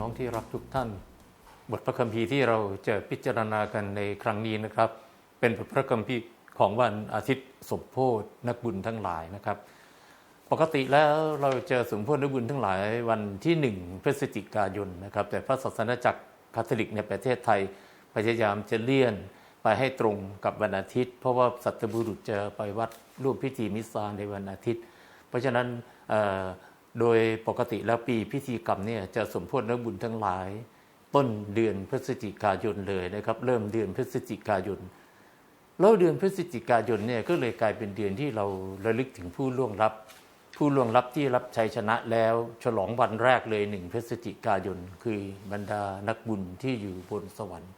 น้องที่รักทุกท่าน บทพระคัมภีร์ที่เราจะพิจารณากันในครั้งนี้นะครับ เป็นบทพระคัมภีร์ของวันอาทิตย์สมโพธนักบุญทั้งหลายนะครับ ปกติแล้วเราจะสมโพธนักบุญทั้งหลายวันที่หนึ่งพฤศจิกายนนะครับ แต่พระศาสนาจักรคาทอลิกในประเทศไทยพยายามจะเลี่ยนไปให้ตรงกับวันอาทิตย์ เพราะว่าสัตบุรุษจะไปวัดร่วมพิธีมิสซาในวันอาทิตย์ เพราะฉะนั้น โดยปกติแล้วปีพิธีกรรมเนี่ยจะสมโพธินักบุญทั้งหลาย ต้นเดือนพฤศจิกายนเลยนะครับ เริ่มเดือนพฤศจิกายนแล้วเดือนพฤศจิกายนเนี่ยก็เลยกลายเป็นเดือนที่เราระลึกถึงผู้ล่วงลับ ผู้ล่วงลับที่รับชัยชนะแล้ว ฉลองวันแรกเลยหนึ่งพฤศจิกายน คือบรรดานักบุญที่อยู่บนสวรรค์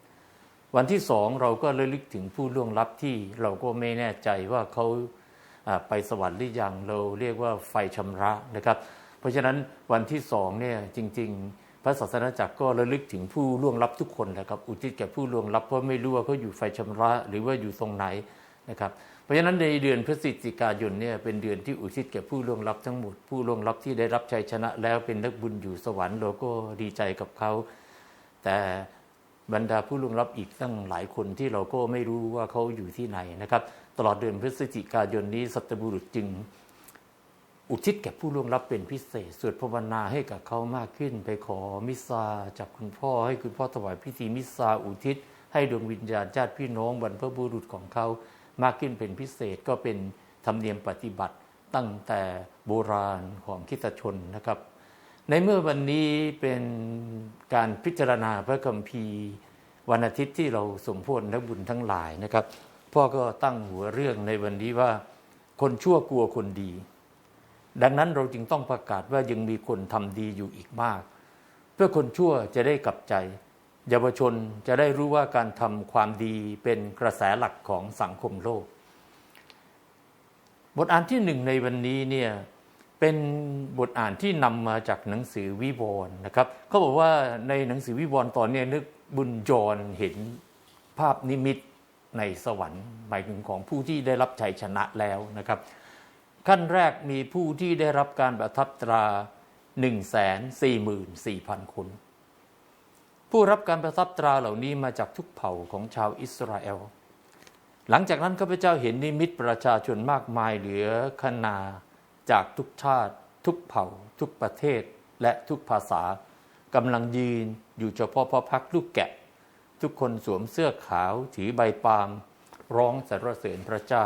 วันที่สองเราก็ระลึกถึงผู้ล่วงลับที่เราก็ไม่แน่ใจว่าเขาอ่าไปสวรรค์หรือยังเราเรียกว่าไฟชำระนะครับ เพราะฉะนั้นวันที่สองเนี่ยจริง ๆ พระศาสนาจักรก็ระลึกถึงผู้ล่วงลับทุกคนนะครับ อุทิศแก่ผู้ล่วงลับเพราะไม่รู้ว่าเขาอยู่ไฟชำระหรือว่าอยู่ตรงไหนนะครับเพราะฉะนั้นในเดือนพฤศจิกายนเนี่ยเป็นเดือนที่อุทิศแก่ผู้ล่วงลับทั้งหมด ผู้ล่วงลับที่ได้รับชัยชนะ แล้วเป็นนักบุญอยู่สวรรค์เราก็ดีใจกับเขาแต่บรรดาผู้ล่วงลับอีกตั้งหลายคนที่เราก็ไม่รู้ว่าเขาอยู่ที่ไหนนะครับ ตลอดเดือนพฤศจิกายนนี้สัตบุรุษจึง อุทิศแก่ผู้ล่วงลับเป็นพิเศษสวดภาวนาให้กับเขามากขึ้น ไปขอมิสซาจากคุณพ่อให้คุณพ่อถวายพิธีมิสซาอุทิศ ให้ดวงวิญญาณญาติพี่น้องบรรพบุรุษของเขามากขึ้นเป็นพิเศษก็เป็นธรรมเนียมปฏิบัติตั้งแต่โบราณของคิตชนนะครับ ในเมื่อวันนี้เป็นการพิจารณาพระคัมภีร์ วันอาทิตย์ที่เราสมโพธินักบุญทั้งหลายนะครับ พ่อก็ตั้งหัวเรื่องในวันนี้ว่า คนชั่วกลัวคนดี ดังนั้นเราจึงต้องประกาศว่ายังมีคนทำดีอยู่อีกมาก เพื่อคนชั่วจะได้กลับใจ เยาวชนจะได้รู้ว่าการทำความดีเป็นกระแสหลักของสังคมโลก บทอ่านที่หนึ่งในวันนี้เนี่ยเป็นบทอ่านที่นำมาจากหนังสือวิวรณ์นะครับเขาบอกว่าในหนังสือวิวรณ์ตอนนี้นึกบุญจรเห็นภาพนิมิตในสวรรค์หมายถึงของผู้ที่ได้รับชัยชนะแล้วนะครับ ขั้นแรกมีผู้ที่ได้รับการประทับตรา 144,000 คน ผู้รับการประทับตราเหล่านี้มาจากทุกเผ่าของชาวอิสราเอล หลังจากนั้นข้าพเจ้าเห็นนิมิตประชาชนมากมายเหลือขนาจากทุกชาติ ทุกเผ่า ทุกประเทศและทุกภาษากำลังยืนอยู่เฉพาะพระพักลูกแกะ ทุกคนสวมเสื้อขาวถือใบปาล์มร้องสรรเสริญพระเจ้า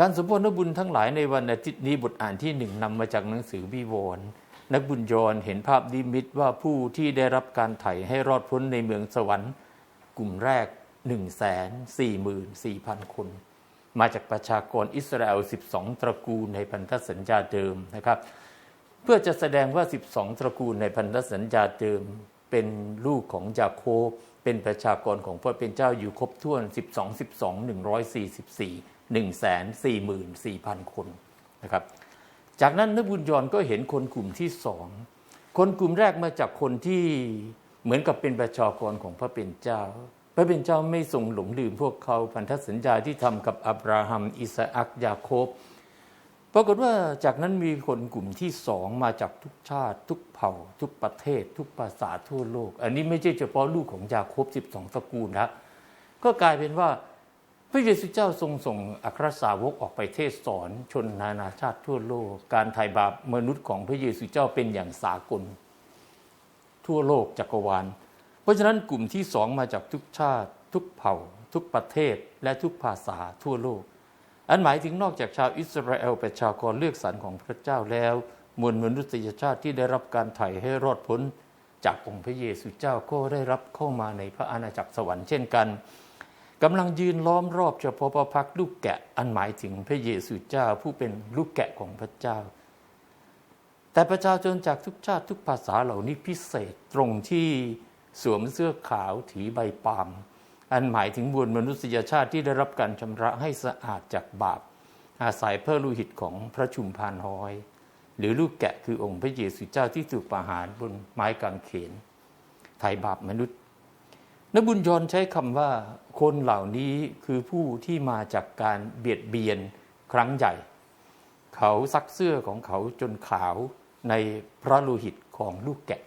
การสมโภชนบุญทั้งหลายในวันอาทิตย์นี้บทอ่านที่หนึ่งนำมาจากหนังสือวิวรณ์นักบุญยรเห็นภาพดิมิตว่าผู้ที่ได้รับการไถ่ให้รอดพ้นในเมืองสวรรค์ กลุ่มแรก 144,000 คน มาจากประชากรอิสราเอล 12 ตระกูลในพันธสัญญาเดิมนะครับ เพื่อจะแสดงว่า 12 ตระกูลในพันธสัญญาเดิม เป็นลูกของยาโคบเป็นประชากรของพระเป็นเจ้าอยู่ครบถ้วน 12 12 144 144,000 คนนะครับ จากนั้นนบุญยรก็เห็นคนกลุ่มที่สอง คนกลุ่มแรกมาจากคนที่เหมือนกับเป็นประชากรของพระเป็นเจ้า พระเป็นเจ้าไม่ทรงหลงลืมพวกเขาพันธสัญญาที่ทำกับอับราฮัม อิสอักยาโคบ ปรากฏว่าจากนั้นมีคนกลุ่มที่สองมาจากทุกชาติ ทุกเผ่า ทุกประเทศ ทุกภาษาทั่วโลก อันนี้ไม่ใช่เฉพาะลูกของยาโคบ 12ตระกูลนะก็กลายเป็นว่า พระเยซูเจ้าทรงส่งอัครสาวกออกไปเทศสอนชนนานาชาติทั่วโลก การไถ่บาปมนุษย์ของพระเยซูเจ้าเป็นอย่างสากล ทั่วโลกจักรวาล เพราะฉะนั้นกลุ่มที่สองมาจากทุกชาติ ทุกเผ่า ทุกประเทศและทุกภาษาทั่วโลก อันหมายถึงนอกจากชาวอิสราเอลประชากรเลือกสรรของพระเจ้าแล้ว มวลมนุษยชาติที่ได้รับการไถ่ให้รอดพ้น จากองค์พระเยซูเจ้าก็ได้รับเข้ามาในพระอาณาจักรสวรรค์เช่นกัน กำลังยืนล้อมรอบเฉพาะพระพักตร์ลูกแกะอันหมายถึงพระเยซูเจ้าผู้เป็นลูกแกะของพระเจ้า แต่ประชาชนจากทุกชาติทุกภาษาเหล่านี้พิเศษตรงที่สวมเสื้อขาวถือใบปาล์มอันหมายถึงมวลมนุษยชาติที่ได้รับการชำระให้สะอาดจากบาป อาศัยเพระลูหิตของพระชุมพานห้อย หรือลูกแกะคือองค์พระเยซูเจ้าที่ถูกประหารบนไม้กางเขนไถ่บาปมนุษย์ นบุญยนใช้คำว่าคนเหล่านี้คือผู้ที่มาจากการเบียดเบียนครั้งใหญ่ เขาซักเสื้อของเขาจนขาวในพระโลหิตของลูกแกะ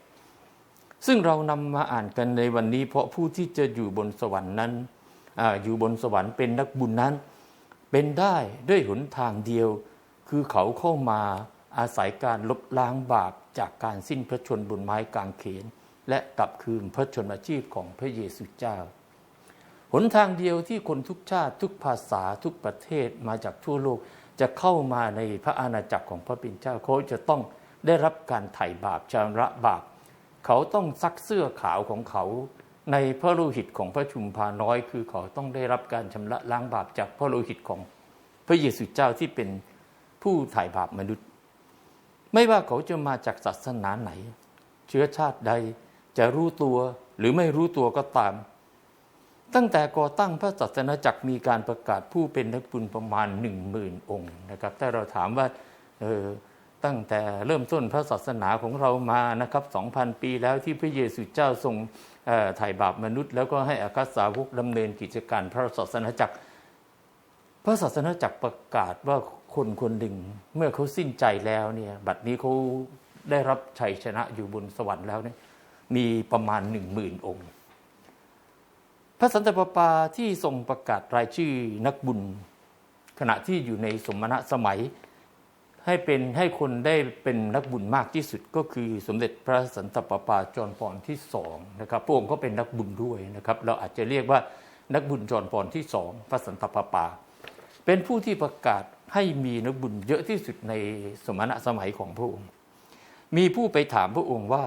ซึ่งเรานำมาอ่านกันในวันนี้ เพราะผู้ที่จะอยู่บนสวรรค์นั้นออยู่บนสวรรค์เป็นนักบุญนั้น เป็นได้ด้วยหนทางเดียว คือเขาเข้ามาอาศัยการลบล้างบาปจากการสิ้นพระชนบนไม้กางเขน และกลับคืนพระชนมาชีพของพระเยซูเจ้า หนทางเดียวที่คนทุกชาติทุกภาษาทุกประเทศมาจากทั่วโลกจะเข้ามาในพระอาณาจักรของพระเป็นเจ้าเขาจะต้องได้รับการไถ่บาปชำระบาป เขาต้องซักเสื้อขาวของเขาในพระโลหิตของพระชุมพาน้อย คือเขาต้องได้รับการชำระล้างบาปจากพระโลหิตของพระเยซูเจ้าที่เป็นผู้ไถ่บาปมนุษย์ ไม่ว่าเขาจะมาจากศาสนาไหน เชื้อชาติใด จะรู้ตัวหรือไม่รู้ตัวก็ตาม ตั้งแต่ก่อตั้งพระศาสนาจักรมีการประกาศผู้เป็นนักบุญประมาณหนึ่งหมื่นองค์นะครับถ้าเราถามว่าเออตั้งแต่เริ่มต้นพระศาสนาของเรามานะครับ 2,000 ปีแล้วที่พระเยซูเจ้าทรงเอ่อไถ่บาปมนุษย์ แล้วก็ให้อาคัสสาวกดำเนินกิจการพระศาสนาจักร พระศาสนาจักรประกาศว่าคนคนหนึ่งเมื่อเขาสิ้นใจแล้วเนี่ยบัดนี้เขาได้รับชัยชนะอยู่บนสวรรค์แล้วเนี่ย มีประมาณหนึ่งหมื่นองค์ พระสันตะปาปาที่ทรงประกาศรายชื่อนักบุญ ขณะที่อยู่ในสมณะสมัย ให้เป็นให้คนได้เป็นนักบุญมากที่สุดก็คือสมเด็จพระสันตะปาปาจอห์นปอนที่สองนะครับพระองค์ก็เป็นนักบุญด้วยนะครับ เราอาจจะเรียกว่านักบุญจอห์นปอนที่สองพระสันตะปาปา เป็นผู้ที่ประกาศให้มีนักบุญเยอะที่สุดในสมณะสมัยของพระองค์ มีผู้ไปถามพระองค์ว่า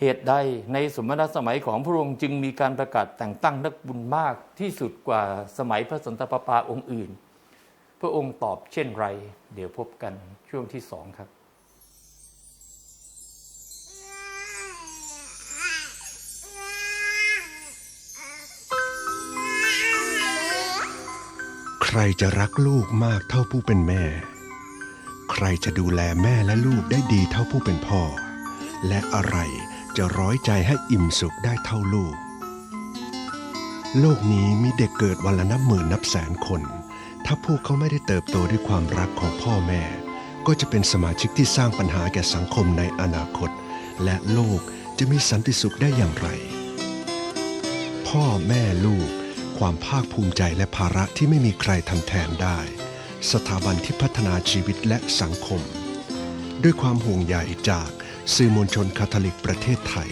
เหตุใดในสมณสมัยของพระองค์จึงมีการประกาศแต่งตั้งนักบุญมากที่สุดกว่าสมัยพระสันตะปาปาองค์อื่น พระองค์ตอบเช่นไร เดี๋ยวพบกันช่วงที่สองครับใครจะรักลูกมากเท่าผู้เป็นแม่ ใครจะดูแลแม่และลูกได้ดีเท่าผู้เป็นพ่อ และอะไร จะร้อยใจให้อิ่มสุขได้เท่าลูก โลกนี้มีเด็กเกิดวันละนับหมื่นนับแสนคน ถ้าพวกเขาไม่ได้เติบโตด้วยความรักของพ่อแม่ ก็จะเป็นสมาชิกที่สร้างปัญหาแก่สังคมในอนาคต และโลกจะมีสันติสุขได้อย่างไร พ่อแม่ลูก ความภาคภูมิใจและภาระที่ไม่มีใครทำแทนได้ สถาบันที่พัฒนาชีวิตและสังคม ด้วยความห่วงใยจาก สื่อมวลชนคาทอลิกประเทศไทย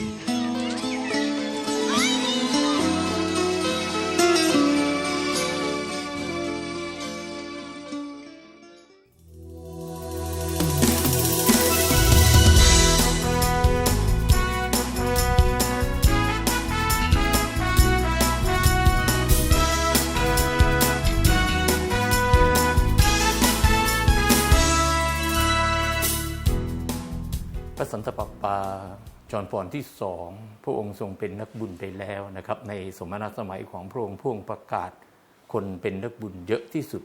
พระสันตะปาปาจอห์นปอนที่สองพระองค์ทรงเป็นนักบุญไปแล้วนะครับ ในสมณสมัยของพระองค์พระองค์ประกาศคนเป็นนักบุญเยอะที่สุด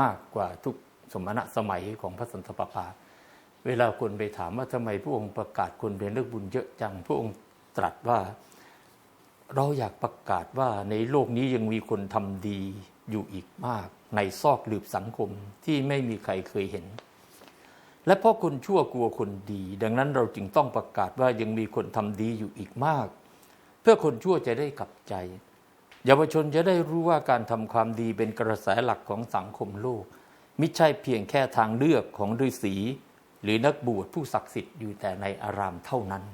มากกว่าทุกสมณสมัยของพระสันตะปาปา เวลาคนไปถามว่าทำไมพระองค์ประกาศคนเป็นนักบุญเยอะจัง พระองค์ตรัสว่าเราอยากประกาศว่าในโลกนี้ยังมีคนทำดีอยู่อีกมาก ในซอกหลืบสังคมที่ไม่มีใครเคยเห็น และเพราะคนชั่วกลัวคนดี ดังนั้นเราจึงต้องประกาศว่ายังมีคนทำดีอยู่อีกมาก เพื่อคนชั่วจะได้กลับใจเยาวชนจะได้รู้ว่าการทำความดีเป็นกระแสหลักของสังคมโลก มิใช่เพียงแค่ทางเลือกของฤาษีหรือนักบวชผู้ศักดิ์สิทธิ์อยู่แต่ในอารามเท่านั้น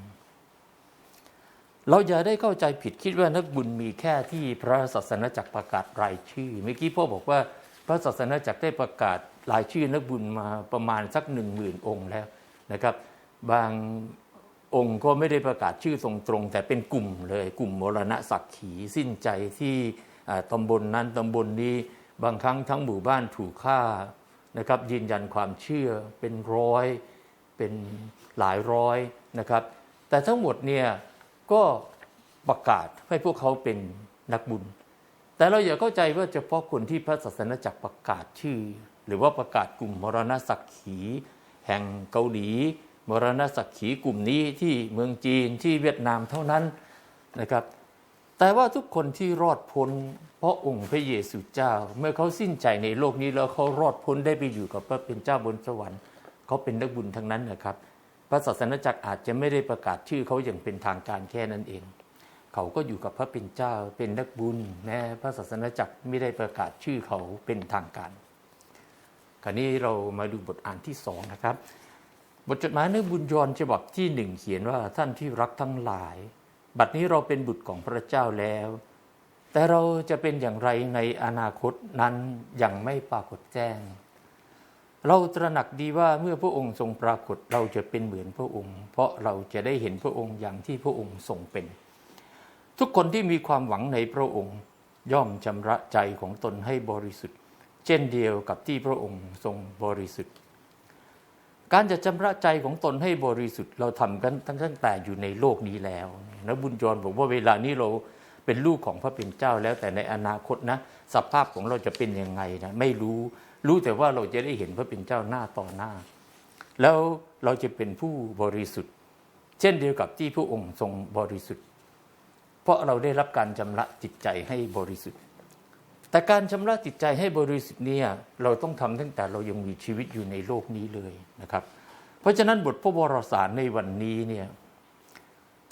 เราอย่าได้เข้าใจผิดคิดว่านักบุญมีแค่ที่พระศาสนาจักรประกาศรายชื่อ เมื่อกี้พ่อบอกว่า ระศาสนาจักรได้ประกาศรายชื่อนักบุญมาประมาณสักหนึ่งหมื่นองค์แล้วนะครับ บางองค์ก็ไม่ได้ประกาศชื่อตรงๆแต่เป็นกลุ่มเลยกลุ่มมรณะสักขีสิ้นใจที่ตำบลนนั้นตำบลนี้บางครั้งทั้งหมู่บ้านถูกฆ่านะครับยืนยันความเชื่อเป็นร้อยเป็นหลายร้อยนะครับ แต่ทั้งหมดเนี่ยก็ประกาศให้พวกเขาเป็นนักบุญ แต่เราอย่าเข้าใจว่าเฉพาะคนที่พระศาสนาจักรประกาศชื่อ หรือว่าประกาศกลุ่มมรณะสักขี แห่งเกาหลี มรณะสักขีกลุ่มนี้ที่เมืองจีนที่เวียดนามเท่านั้นนะครับ แต่ว่าทุกคนที่รอดพ้น เพราะองค์พระเยซูเจ้า เมื่อเขาสิ้นใจในโลกนี้แล้วเขารอดพ้นได้ไปอยู่กับพระเป็นเจ้าบนสวรรค์เขาเป็นนักบุญทั้งนั้นนะครับ พระศาสนาจักรอาจจะไม่ได้ประกาศชื่อเขาอย่างเป็นทางการแค่นั้นเอง เขาก็อยู่กับพระเป็นเจ้าเป็นนักบุญแม้พระศาสนาจักรไม่ได้ประกาศชื่อเขาเป็นทางการ คราวนี้เรามาดูบทอ่านที่สองนะครับ บทจดหมายในบุญยอนฉบับที่หนึ่งเขียนว่าท่านที่รักทั้งหลาย บัดนี้เราเป็นบุตรของพระเจ้าแล้ว แต่เราจะเป็นอย่างไรในอนาคตนั้นยังไม่ปรากฏแจ้ง เราตระหนักดีว่าเมื่อพระองค์ทรงปรากฏเราจะเป็นเหมือนพระองค์ เพราะเราจะได้เห็นพระองค์อย่างที่พระองค์ทรงเป็น ทุกคนที่มีความหวังในพระองค์ ย่อมชำระใจของตนให้บริสุทธิ์ เช่นเดียวกับที่พระองค์ทรงบริสุทธิ์ การจะชำระใจของตนให้บริสุทธิ์ เราทำกันตั้งแต่อยู่ในโลกนี้แล้วนะบุญจรบอกว่าเวลานี้เราเป็นลูกของพระเป็นเจ้าแล้วแต่ในอนาคตนะ สภาพของเราจะเป็นยังไงนะไม่รู้รู้แต่ว่าเราจะได้เห็นพระเป็นเจ้าหน้าต่อหน้า แล้วเราจะเป็นผู้บริสุทธิ์ เช่นเดียวกับที่พระองค์ทรงบริสุทธิ์ เพราะเราได้รับการชำระจิตใจให้บริสุทธิ์ แต่การชำระจิตใจให้บริสุทธิ์เนี่ยเราต้องทำตั้งแต่เรายังมีชีวิตอยู่ในโลกนี้เลยนะครับ เพราะฉะนั้นบทพระวรสารในวันนี้เนี่ย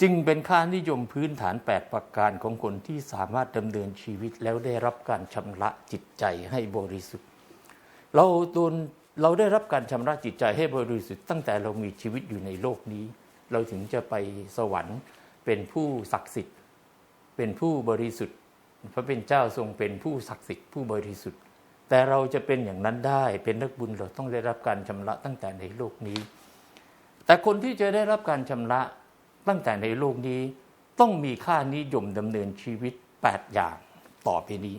จึงเป็นค่านิยมพื้นฐาน 8 ประการของคนที่สามารถดำเนินชีวิตแล้วได้รับการชำระจิตใจให้บริสุทธิ์ เราโดนเราได้รับการชำระจิตใจให้บริสุทธิ์ตั้งแต่เรามีชีวิตอยู่ในโลกนี้ เราถึงจะไปสวรรค์เป็นผู้ศักดิ์สิทธิ์ เป็นผู้บริสุทธิ์ พระเป็นเจ้าทรงเป็นผู้ศักดิ์สิทธิ์ผู้บริสุทธิ์ แต่เราจะเป็นอย่างนั้นได้เป็นนักบุญเราต้องได้รับการชำระตั้งแต่ในโลกนี้ แต่คนที่จะได้รับการชำระตั้งแต่ในโลกนี้ ต้องมีค่านิยมดำเนินชีวิต 8 อย่างต่อไปนี้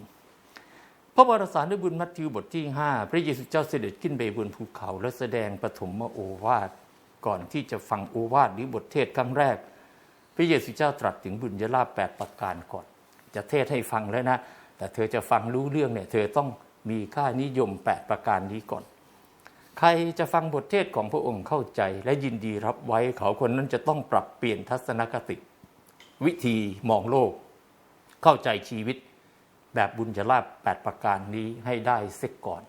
พระวรสารด้วยบุญมัทธิวบทที่ 5 พระเยซูเจ้าเสด็จขึ้นไปบนภูเขาและแสดงปฐมโอวาทก่อนที่จะฟังโอวาทหรือบทเทศครั้งแรก ระเยซูเจ้าตรัสถึงบุญญาลาภแปดประการก่อน จะเทศให้ฟังแล้วนะ แต่เธอจะฟังรู้เรื่องเนี่ยเธอต้องมีค่านิยม 8 ประการนี้ก่อน ใครจะฟังบทเทศของพระองค์เข้าใจ และยินดีรับไว้เขาคนนั้นจะต้องปรับเปลี่ยนทัศนคติ วิธีมองโลก เข้าใจชีวิตแบบบุญจะลาภแปดประการนี้ให้ได้เสียก่อน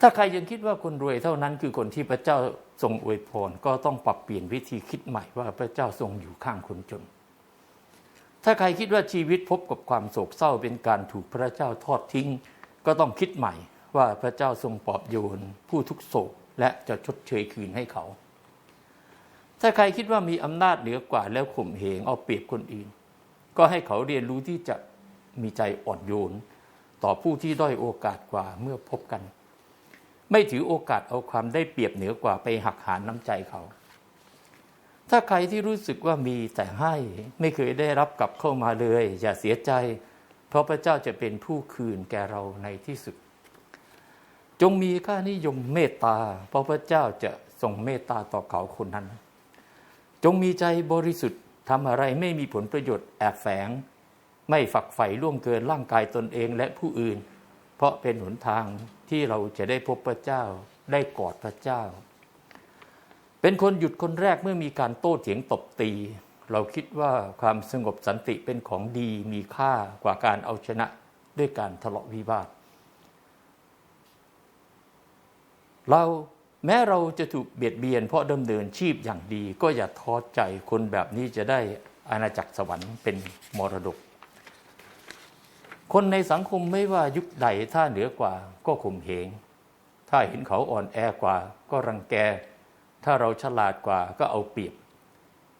ถ้าใครยังคิดว่าคนรวยเท่านั้นคือคนที่พระเจ้า ทรงอวยพรก็ต้องปรับเปลี่ยนวิธีคิดใหม่ว่าพระเจ้าทรงอยู่ข้างคนจน ถ้าใครคิดว่าชีวิตพบกับความโศกเศร้าเป็นการถูกพระเจ้าทอดทิ้ง ก็ต้องคิดใหม่ว่าพระเจ้าทรงปลอบโยน ผู้ทุกโศกและจะชดเชยคืนให้เขา ถ้าใครคิดว่ามีอำนาจเหนือกว่าแล้วข่มเหงเอาเปรียบคนอื่น ก็ให้เขาเรียนรู้ที่จะมีใจอ่อนโยน ต่อผู้ที่ด้อยโอกาสกว่าเมื่อพบกัน ไม่ถือโอกาสเอาความได้เปรียบเหนือกว่าไปหักหานน้ำใจเขา ถ้าใครที่รู้สึกว่ามีแต่ให้ไม่เคยได้รับกลับเข้ามาเลย อย่าเสียใจ เพราะพระเจ้าจะเป็นผู้คืนแก่เราในที่สุด จงมีค่านิยมเมตตา เพราะพระเจ้าจะทรงเมตตาต่อเขาคนนั้น จงมีใจบริสุทธิ์ทำอะไรไม่มีผลประโยชน์แอบแฝง ไม่ฝักใฝ่ล่วงเกินร่างกายตนเองและผู้อื่น ราะเป็นหนทางที่เราจะได้พบพระเจ้าได้กอดพระเจ้า เป็นคนหยุดคนแรกเมื่อมีการโต้เถียงตบตี เราคิดว่าความสงบสันติเป็นของดีมีค่ากว่าการเอาชนะด้วยการทะเลาะวิวาท เราแม้เราจะถูกเบียดเบียนเพราะดำเนินชีพอย่างดี ก็อย่าท้อใจคนแบบนี้จะได้อาณาจักรสวรรค์เป็นมรดก คนในสังคมไม่ว่ายุคใดถ้าเหนือกว่าก็ข่มเหง ถ้าเห็นเขาอ่อนแอกว่าก็รังแก ถ้าเราฉลาดกว่าก็เอาเปรียบ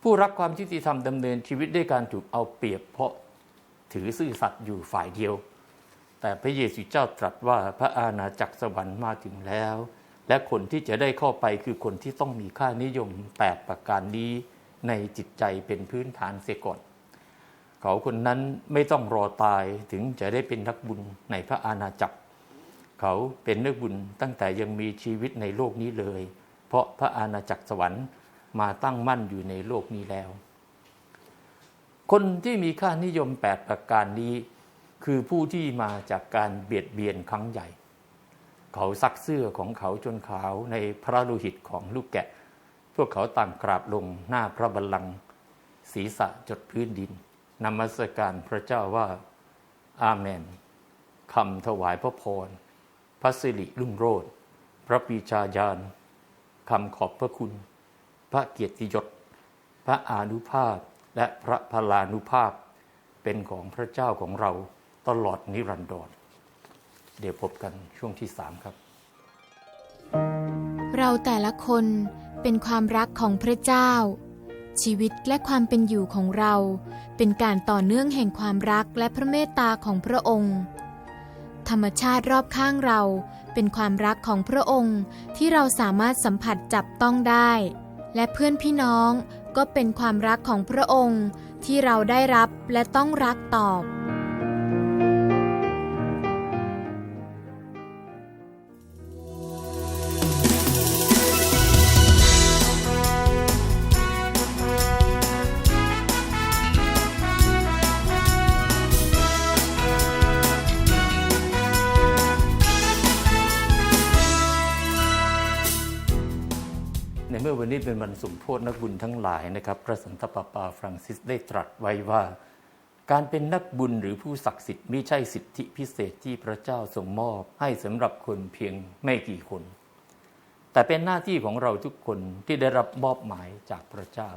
ผู้รักความยุติธรรมดำเนินชีวิตด้วยการถูกเอาเปรียบ เพราะถือซื่อสัตย์อยู่ฝ่ายเดียว แต่พระเยซูเจ้าตรัสว่าพระอาณาจักรสวรรค์มาถึงแล้ว และคนที่จะได้เข้าไปคือคนที่ต้องมีค่านิยมแปดประการนี้ในจิตใจเป็นพื้นฐานเสียก่อน เขาคนนั้นไม่ต้องรอตายถึงจะได้เป็นนักบุญในพระอาณาจักร เขาเป็นนักบุญตั้งแต่ยังมีชีวิตในโลกนี้เลย เพราะพระอาณาจักรสวรรค์มาตั้งมั่นอยู่ในโลกนี้แล้ว คนที่มีค่านิยมแปดประการนี้ คือผู้ที่มาจากการเบียดเบียนครั้งใหญ่ เขาซักเสื้อของเขาจนขาวในพระโลหิตของลูกแกะ พวกเขาต่างกราบลงหน้าพระบัลลังก์ศีรษะจดพื้นดิน นมัสการพระเจ้าว่า อาเมนคำถวายพระพร พระสิริรุ่งโรจน์พระปีชาญาณคำขอบพระคุณ พระเกียรติยศ พระอานุภาพและพระพลานุภาพ เป็นของพระเจ้าของเราตลอดนิรันดรเดี๋ยวพบกันช่วงที่สามครับ เราแต่ละคนเป็นความรักของพระเจ้า ชีวิตและความเป็นอยู่ของเรา เป็นการต่อเนื่องแห่งความรักและพระเมตตาของพระองค์ ธรรมชาติรอบข้างเราเป็นความรักของพระองค์ที่เราสามารถสัมผัสจับต้องได้ และเพื่อนพี่น้องก็เป็นความรักของพระองค์ที่เราได้รับและต้องรักตอบ ในเมื่อวันนี้เป็นวันสมโพธนักบุญทั้งหลายนะครับ พระสันตะปาปาฟรังซิสได้ตรัสไว้ว่า การเป็นนักบุญหรือผู้ศักดิ์สิทธิ์ไม่ใช่สิทธิพิเศษที่พระเจ้าทรงมอบ ให้สำหรับคนเพียงไม่กี่คน แต่เป็นหน้าที่ของเราทุกคนที่ได้รับมอบหมายจากพระเจ้า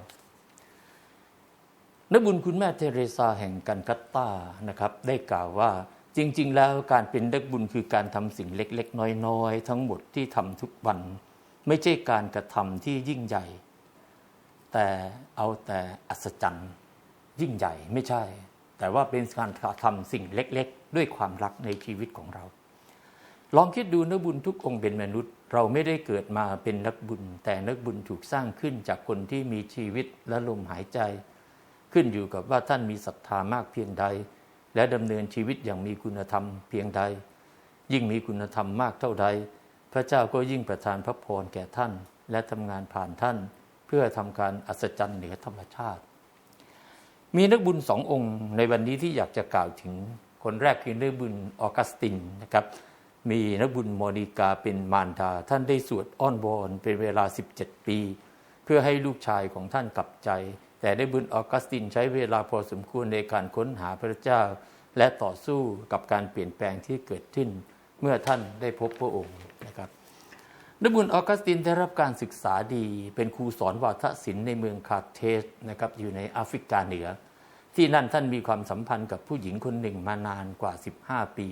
นักบุญคุณแม่เทเรซาแห่งกันกัตตานะครับ ได้กล่าวว่าจริง ๆ แล้วการเป็นนักบุญคือการทำสิ่งเล็ก ๆ น้อย ๆ ทั้งหมดที่ทำทุกวัน ไม่ใช่การกระทำที่ยิ่งใหญ่ แต่เอาแต่อัศจรรย์ยิ่งใหญ่ไม่ใช่ แต่ว่าเป็นการกระทำสิ่งเล็กๆ ด้วยความรักในชีวิตของเรา ลองคิดดูนักบุญทุกองค์เป็นมนุษย์ เราไม่ได้เกิดมาเป็นนักบุญ แต่นักบุญถูกสร้างขึ้นจากคนที่มีชีวิตและลมหายใจ ขึ้นอยู่กับว่าท่านมีศรัทธามากเพียงใด และดำเนินชีวิตอย่างมีคุณธรรมเพียงใด ยิ่งมีคุณธรรมมากเท่าใด พระเจ้าก็ยิ่งประทานพระพรแก่ท่าน และทำงานผ่านท่าน เพื่อทำการอัศจรรย์เหนือธรรมชาติ มีนักบุญสององค์ในวันนี้ที่อยากจะกล่าวถึงคนแรกคือนักบุญออกัสตินนะครับ มีนักบุญโมนิกาเป็นมารดา ท่านได้สวดอ้อนวอนเป็นเวลา 17 ปี เพื่อให้ลูกชายของท่านกลับใจ แต่ได้บุญออกัสตินใช้เวลาพอสมควรในการค้นหาพระเจ้า และต่อสู้กับการเปลี่ยนแปลงที่เกิดขึ้น เมื่อท่านได้พบพระองค์ นะครับนักบุญออกัสตินได้รับการศึกษาดี เป็นครูสอนวาทศิลป์ในเมืองคาเทสนะครับอยู่ในแอฟริกาเหนือ ที่นั่นท่านมีความสัมพันธ์กับผู้หญิงคนหนึ่งมานานกว่า 15 ปี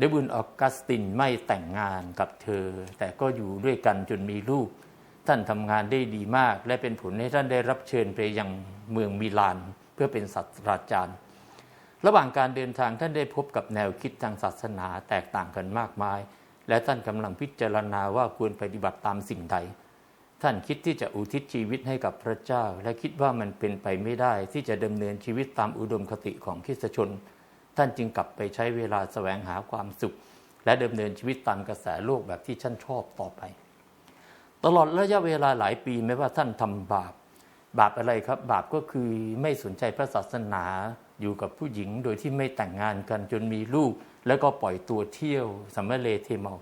นับุญออกัสตินไม่แต่งงานกับเธอ แต่ก็อยู่ด้วยกันจนมีลูก ท่านทำงานได้ดีมาก และเป็นผลให้ท่านได้รับเชิญไปยังเมืองมิลาน เพื่อเป็นศาสตราจารย์ ระหว่างการเดินทางท่านได้พบกับแนวคิดทางศาสนาแตกต่างกันมากมาย และท่านกำลังพิจารณาว่าควรปฏิบัติตามสิ่งใด ท่านคิดที่จะอุทิศชีวิตให้กับพระเจ้า และคิดว่ามันเป็นไปไม่ได้ที่จะดำเนินชีวิตตามอุดมคติของคริสตชน ท่านจึงกลับไปใช้เวลาแสวงหาความสุข และดำเนินชีวิตตามกระแสโลกแบบที่ท่านชอบต่อไป ตลอดระยะเวลาหลายปีไม่ว่าท่านทำบาป บาปอะไรครับ บาปก็คือไม่สนใจพระศาสนา อยู่กับผู้หญิงโดยที่ไม่แต่งงานกันจนมีลูก แล้วก็ปล่อยตัวเที่ยวสัมมาเลเทเมา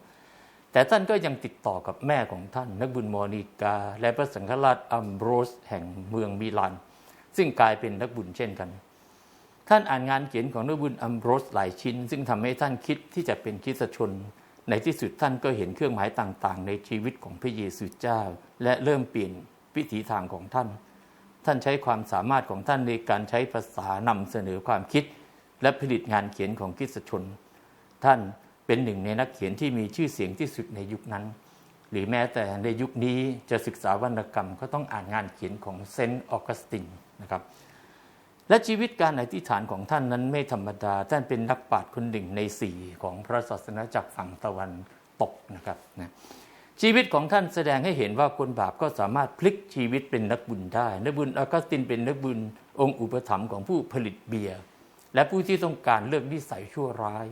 แต่ท่านก็ยังติดต่อกับแม่ของท่าน นักบุญโมนิกา และพระสังฆราชอัมโบรสแห่งเมืองมิลาน ซึ่งกลายเป็นนักบุญเช่นกัน ท่านอ่านงานเขียนของนักบุญอัมโบรสหลายชิ้น ซึ่งทำให้ท่านคิดที่จะเป็นคริสตชน ในที่สุดท่านก็เห็นเครื่องหมายต่างๆ ในชีวิตของพระเยซูเจ้า และเริ่มเปลี่ยนวิถีทางของท่าน ท่านใช้ความสามารถของท่านในการใช้ภาษานำเสนอความคิด และผลิตงานเขียนของคริสชน ท่านเป็นหนึ่งในนักเขียนที่มีชื่อเสียงที่สุดในยุคนั้น หรือแม้แต่ในยุคนี้จะศึกษาวรรณกรรมก็ต้องอ่านงานเขียนของเซนต์ออกัสตินนะครับและชีวิตการอธิษฐานของท่านนั้นไม่ธรรมดา ท่านเป็นนักปราชญ์คนหนึ่งในสี่ของพระศาสนาจากรฝั่งตะวันตกนะครับนะ ชีวิตของท่านแสดงให้เห็นว่าคนบาปก็สามารถพลิกชีวิตเป็นนักบุญได้ นักบุญออกัสตินเป็นนักบุญองค์อุปถัมภ์ของผู้ผลิตเบียร์และผู้ที่ต้องการเลิกนิสัยชั่วร้าย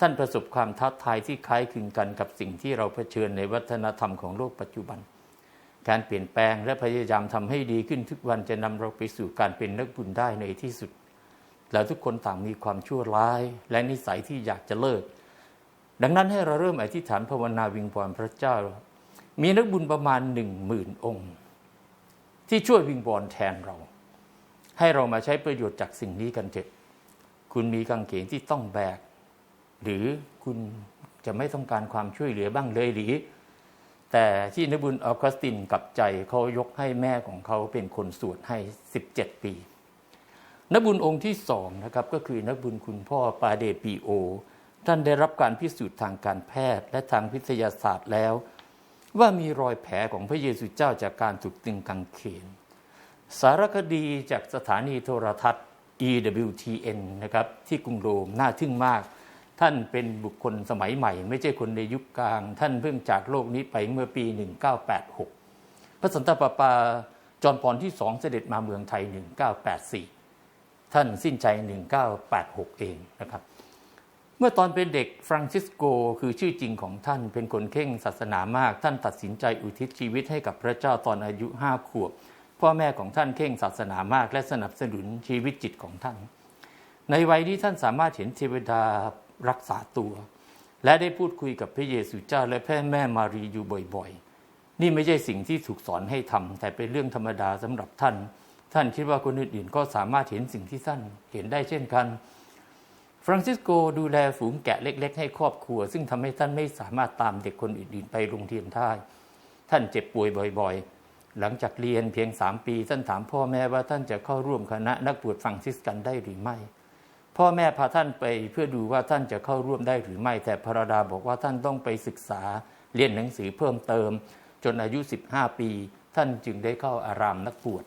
ท่านประสบความท้าทายที่คล้ายคลึงกันกับสิ่งที่เราเผชิญในวัฒนธรรมของโลกปัจจุบัน การเปลี่ยนแปลงและพยายามทำให้ดีขึ้นทุกวันจะนำเราไปสู่การเป็นนักบุญได้ในที่สุด แล้วทุกคนต่างมีความชั่วร้าย และนิสัยที่อยากจะเลิก ดังนั้นให้เราเริ่มอธิษฐานภาวนาวิงวอนพระเจ้า มีนักบุญประมาณหนึ่งหมื่นองค์ ที่ช่วยวิงวอนแทนเรา ให้เรามาใช้ประโยชน์จากสิ่งนี้กันเถอะคุณมีกางเขนที่ต้องแบก หรือคุณจะไม่ต้องการความช่วยเหลือบ้างเลยหรือ แต่ที่นกบุญออกัสตินกับใจเขายกให้แม่ของเขาเป็นคนสวดให้ 17 ปีนักบุญองค์ที่สองนะครับก็คือนักบุญคุณพ่อปาเดปีโอ ท่านได้รับการพิสูจน์ทางการแพทย์และทางวิทยาศาสตร์แล้ว ว่ามีรอยแผลของพระเยซูเจ้าจากการถูกตึงกางเขน สารคดีจากสถานีโทรทัศน์ EWTN นะครับที่กรุงโรมน่าทึ่งมาก ท่านเป็นบุคคลสมัยใหม่ ไม่ใช่คนในยุคกลาง ท่านเพิ่งจากโลกนี้ไปเมื่อปี 1986 พระสันตะปาปาจอห์นปอนที่สองเสด็จมาเมืองไทย 1984 ท่านสิ้นใจ 1986 เองนะครับ มื่อตอนเป็นเด็กฟรานซิสโกคือชื่อจริงของท่านเป็นคนเข่งศาสนามาก ท่านตัดสินใจอุทิศชีวิตให้กับพระเจ้าตอนอายุห้าขวบ พ่อแม่ของท่านเข่งศาสนามาก และสนับสนุนชีวิตจิตของท่าน ในวัยนี้ท่านสามารถเห็นเทวดารักษาตัว และได้พูดคุยกับพระเยซูเจ้าและแพ่แม่มารีอยู่บ่อยๆ นี่ไม่ใช่สิ่งที่ถูกสอนให้ทำแต่เป็นเรื่องธรรมดาสำหรับท่าน ท่านคิดว่าคนอื่นๆก็สามารถเห็นสิ่งที่ท่านเห็นได้เช่นกัน ฟรานซิสโกดูแลฝูงแกะเล็ก ๆ ให้ครอบครัว ซึ่งทำให้ท่านไม่สามารถตามเด็กคนอื่นๆ ไปโรงเรียนได้ ท่านเจ็บป่วยบ่อยๆ หลังจากเรียนเพียงสามปี ท่านถามพ่อแม่ว่าท่านจะเข้าร่วมคณะนักบวชฟรังซิสกันได้หรือไม่ พ่อแม่พาท่านไปเพื่อดูว่าท่านจะเข้าร่วมได้หรือไม่ แต่พระดาบอกว่าท่านต้องไปศึกษาเรียนหนังสือเพิ่มเติม จนอายุ 15 ปี ท่านจึงได้เข้าอารามนักบวช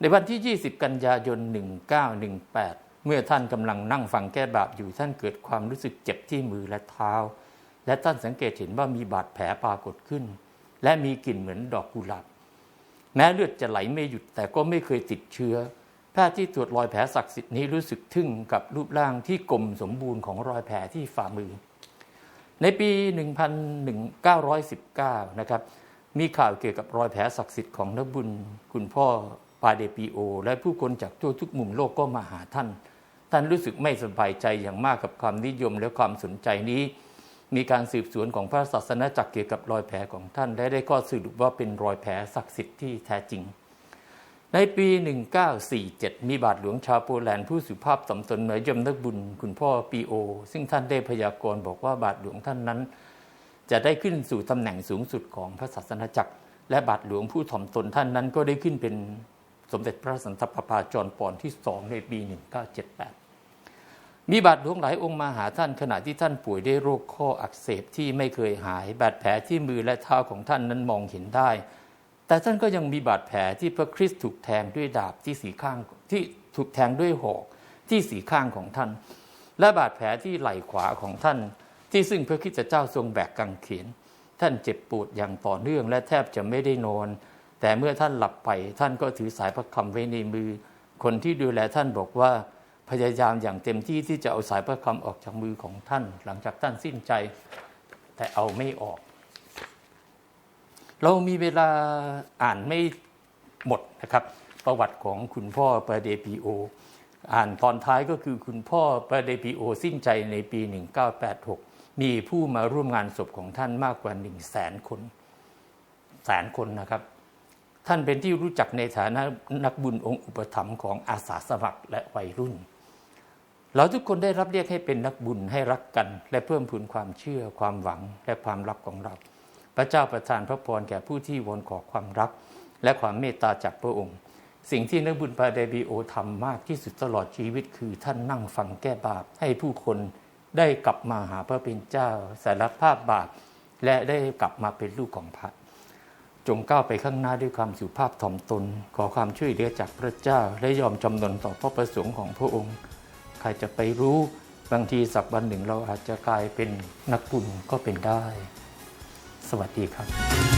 ในวันที่ 20 กันยายน 1918 เมื่อท่านกำลังนั่งฟังแก้บาปอยู่ท่านเกิดความรู้สึกเจ็บที่มือและเท้า และท่านสังเกตเห็นว่ามีบาดแผลปรากฏขึ้น และมีกลิ่นเหมือนดอกกุหลาบแม้เลือดจะไหลไม่หยุดแต่ก็ไม่เคยติดเชื้อแพทย์ที่ตรวจรอยแผลศักดิ์สิทธิ์นี้รู้สึกทึ่งกับรูปร่างที่กลมสมบูรณ์ของรอยแผลที่ฝ่ามือ ในปี 1919 นะครับมีข่าวเกี่ยวกับรอยแผลศักดิ์สิทธิ์ของนบุญ คุณพ่อปาเดปิโอ และผู้คนจากทั่วทุกมุมโลกก็มาหาท่าน ท่านรู้สึกไม่สบายใจอย่างมากกับความนิยมและความสนใจนี้ มีการสืบสวนของพระศาสนาจักรเกี่ยวกับรอยแผลของท่านและได้ข้อสรุปว่าเป็นรอยแผลศักดิ์สิทธิ์ที่แท้จริง ในปี 1947 มีบาทหลวงชาวโปแลนด์ผู้สุภาพสำตนมาเยี่ยมนักบุญคุณพ่อปีโอ ซึ่งท่านได้พยากรณ์บอกว่าบาทหลวงท่านนั้น จะได้ขึ้นสู่ตำแหน่งสูงสุดของพระศาสนาจักร และบาทหลวงผู้ถ่อมตนท่านนั้นก็ได้ขึ้นเป็น สมเด็จพระสันตะปาปาจอปอนที่สองในปี 1978 มีบาดหลวงหลายองค์มาหาท่านขณะที่ท่านป่วยด้วยโรคข้ออักเสบที่ไม่เคยหาย บาดแผลที่มือและเท้าของท่านนั้นมองเห็นได้ แต่ท่านก็ยังมีบาดแผลที่พระคริสต์ถูกแทงด้วยดาบที่สีข้างที่ถูกแทงด้วยหอกที่สีข้างของท่าน และบาดแผลที่ไหล่ขวาของท่าน ที่ซึ่งพระคริสต์เจ้าทรงแบกกางเขนท่านเจ็บปวดอย่างต่อเนื่องและแทบจะไม่ได้นอน แต่เมื่อท่านหลับไปท่านก็ถือสายพระคำไว้ในมือ คนที่ดูแลท่านบอกว่าพยายามอย่างเต็มที่ที่จะเอาสายพระคำออกจากมือของท่าน หลังจากท่านสิ้นใจ แต่เอาไม่ออก เรามีเวลาอ่านไม่หมดนะครับ ประวัติของคุณพ่อปาเดปีโอ อ่านตอนท้ายก็คือคุณพ่อปาเดปีโอสิ้นใจในปี 1986 มีผู้มาร่วมงานศพของท่านมากกว่า 1 0 0 0 0แสนคนแสนคนนะครับ ท่านเป็นที่รู้จักในฐานะนักบุญองค์อุปถัมภ์ของอาสาสมัครและวัยรุ่น เราทุกคนได้รับเรียกให้เป็นนักบุญให้รักกัน และเพิ่มพูนความเชื่อความหวังและความรักของเรา พระเจ้าประทานพระพรแก่ผู้ที่วนขอความรัก และความเมตตาจากพระองค์ สิ่งที่นักบุญปาเดบิโอทำมากที่สุดตลอดชีวิตคือท่านนั่งฟังแก้บาปให้ผู้คนได้กลับมาหาพระเป็นเจ้าสารภาพบาปและได้กลับมาเป็นลูกของพระ จงก้าวไปข้างหน้าด้วยความสุภาพถ่อมตน ขอความช่วยเหลือจากพระเจ้า และยอมจำนนต่อพระประสงค์ของพระองค์ ใครจะไปรู้บางทีสักวันหนึ่งเราอาจจะกลายเป็นนักบุญก็เป็นได้ สวัสดีครับ